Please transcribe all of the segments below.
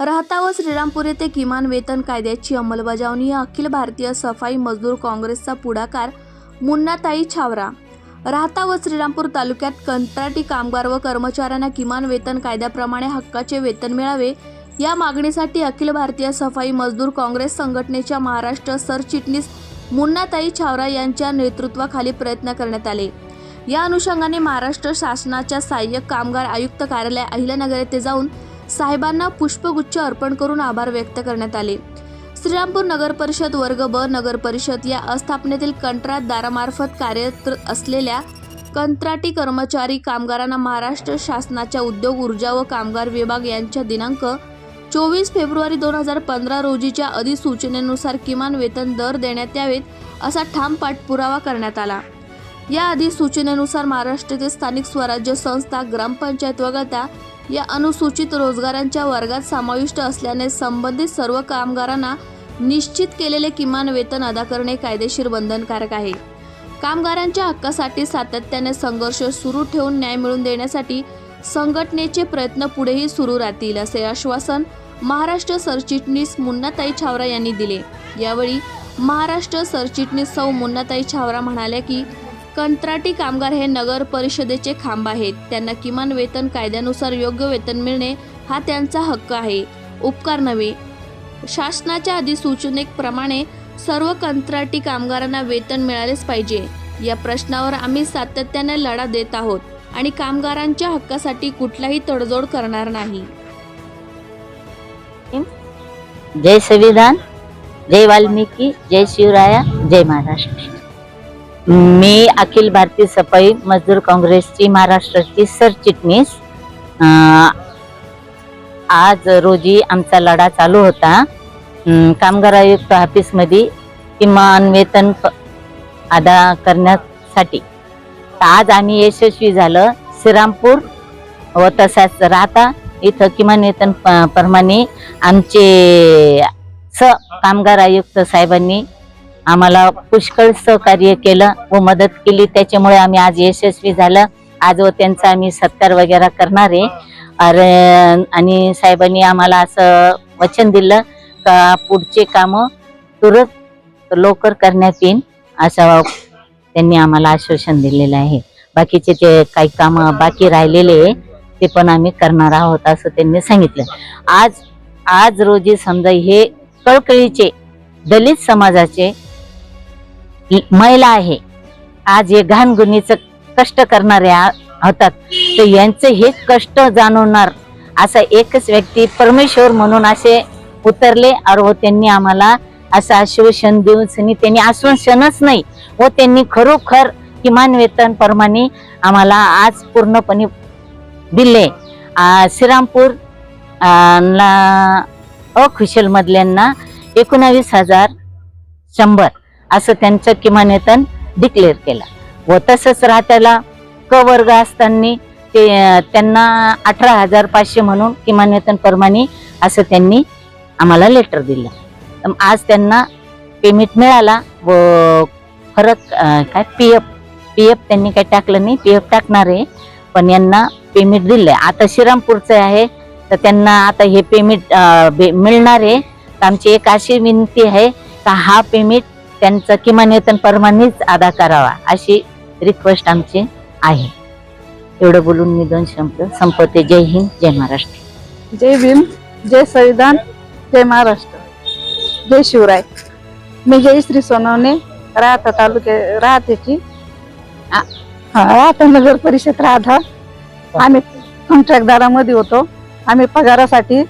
राहता व श्रीरामपूर येथे किमान वेतन कायद्याची अंमलबजावणी या अखिल भारतीय सफाई मजदूर काँग्रेसचा पुढाकार मुन्नाताई छावरा. राहता व श्रीरामपूर तालुक्यात कंत्राटी कामगार व कर्मचाऱ्यांना किमान वेतन कायद्याप्रमाणे हक्काचे वेतन मिळावे या मागणीसाठी अखिल भारतीय सफाई मजदूर काँग्रेस संघटनेच्या महाराष्ट्र सरचिटणीस मुन्नाताई छावरा यांच्या नेतृत्वाखाली प्रयत्न करण्यात आले. या अनुषंगाने महाराष्ट्र शासनाच्या सहाय्यक कामगार आयुक्त कार्यालय अहिल्यानगर येथे जाऊन साहेबांना पुष्पगुच्छ अर्पण करून आभार व्यक्त करण्यात आले. श्रीरामपूर नगर परिषद वर्ग ब नगर परिषद या अस्थापनेतील कंत्राटदारामार्फत कार्यरत असलेल्या कंत्राटी कर्मचारी कामगारांना महाराष्ट्र शासनाच्या उद्योग ऊर्जा व कामगार विभाग यांच्या दिनांक चोवीस फेब्रुवारी दोन हजार पंधरा रोजीच्या अधिसूचनेनुसार किमान वेतन दर देण्यात यावेत असा ठाम पाठपुरावा करण्यात आला. या अधिसूचनेनुसार महाराष्ट्रातील स्थानिक स्वराज्य संस्था ग्रामपंचायत वगळता या अनुसूचित रोजगारांच्या वर्गात समाविष्ट असल्याने संबंधित सर्व कामगारांना निश्चित केलेले किमान वेतन अदा करणे कायदेशीर बंधनकारक आहे. कामगारांच्या हक्कासाठी सातत्याने संघर्ष सुरू ठेवून न्याय मिळवून देण्यासाठी संघटनेचे प्रयत्न पुढेही सुरू राहतील असे आश्वासन महाराष्ट्र सरचिटणीस मुन्नाताई छावरा यांनी दिले. यावेळी महाराष्ट्र सरचिटणीस सौ मुन्नाताई छावरा म्हणाल्या की कंत्राटी कामगार हे नगर परिषदेचे खांब आहेत. त्यांना किमान वेतन कायद्यानुसार योग्य वेतन मिळणे हा त्यांचा हक्क आहे. उपकार नव्हे. शासनाच्या अधिसूचनेप्रमाणे सर्व कंत्राटी कामगारांना वेतन मिळालेच पाहिजे. या प्रश्नावर आम्ही सातत्याने लढा देत आहोत आणि कामगारांच्या हक्कासाठी कुठलाही तडजोड करणार नाही. जय संविधान. जय वाल्मिकी. जय शिवराया. जय महाराष्ट्र. मी अखिल भारतीय सफाई मजदूर काँग्रेसची महाराष्ट्राची सरचिटणीस. आज रोजी आमचा लढा चालू होता. कामगार आयुक्त ऑफिसमध्ये किमान वेतन प- अदा करण्यासाठी. आज आम्ही यशस्वी झालं. श्रीरामपूर व तसाच राहता. इथं किमान वेतन प- प्रमाणे आमचे स कामगार आयुक्त साहेबांनी आम्हाला पुष्कळ सहकार्य केलं व मदत केली. त्याच्यामुळे आम्ही आज यशस्वी झालं. आज व त्यांचा आम्ही सत्कार वगैरे करणार आहे. अरे आणि साहेबांनी आम्हाला असं वचन दिलं का पुढचे कामं तुरंत लवकर करण्यात येईल असं त्यांनी आम्हाला आश्वासन दिलेलं आहे. बाकीचे जे काही कामं बाकी राहिलेले आहे, ते पण आम्ही करणार आहोत असं त्यांनी सांगितलं. आज आज रोजी समजा हे कळकळीचे दलित समाजाचे महिला आहे. आज हे घाणगुणीचं कष्ट करणाऱ्या होतात. तर यांचं हे कष्ट जाणवणार असा एकच व्यक्ती परमेश्वर म्हणून असे उतरले. और व हो, त्यांनी आम्हाला असं आश्वासन देऊन त्यांनी आश्वासनच नाही. व त्यांनी खरोखर किमान वेतन प्रमाणे आम्हाला आज पूर्णपणे दिले. श्रीरामपूर आ, ला अकुशल मधल्यांना एकोणावीस हजार शंभर. असं त्यांचं किमान वेतन डिक्लेअर केलं. व तसंच राहत्याला क वर्ग असताना ते त्यांना अठरा हजार पाचशे म्हणून किमान वेतन परमानी असं त्यांनी आम्हाला लेटर दिलं. तर आज त्यांना पेमेंट मिळाला व फरक काय पी एफ पी एफ त्यांनी काही टाकलं नाही पी एफ टाकणार आहे. पण यांना पेमेंट दिलं आहे आता श्रीरामपूरचं आहे तर त्यांना आता हे पेमेंट मिळणार आहे. तर आमची एक अशी विनंती आहे का हा पेमेंट त्यांचं किमान वेतन परमानेच अदा करावा अशी रिक्वेस्ट आमची आहे. एवढं बोलून मी दोन शब्द संपवते. जय हिंद जय महाराष्ट्र. जय भीम जय संविधान जय महाराष्ट्र. जय शिवराय. मी जयश्री सोनवणे राहता तालुके राहते की राहता नगर परिषद राहता. आम्ही कॉन्ट्रॅक्टदारामध्ये होतो. आम्ही पगारासाठी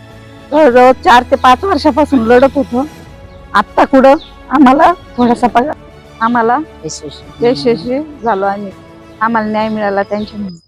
जवळजवळ चार ते पाच वर्षापासून लढत होतो. आत्ता कुठं? आम्हाला थोडासा पगार. आम्हाला यशस्वी. झालो आम्ही. आम्हाला न्याय मिळाला त्यांच्या म्हणून.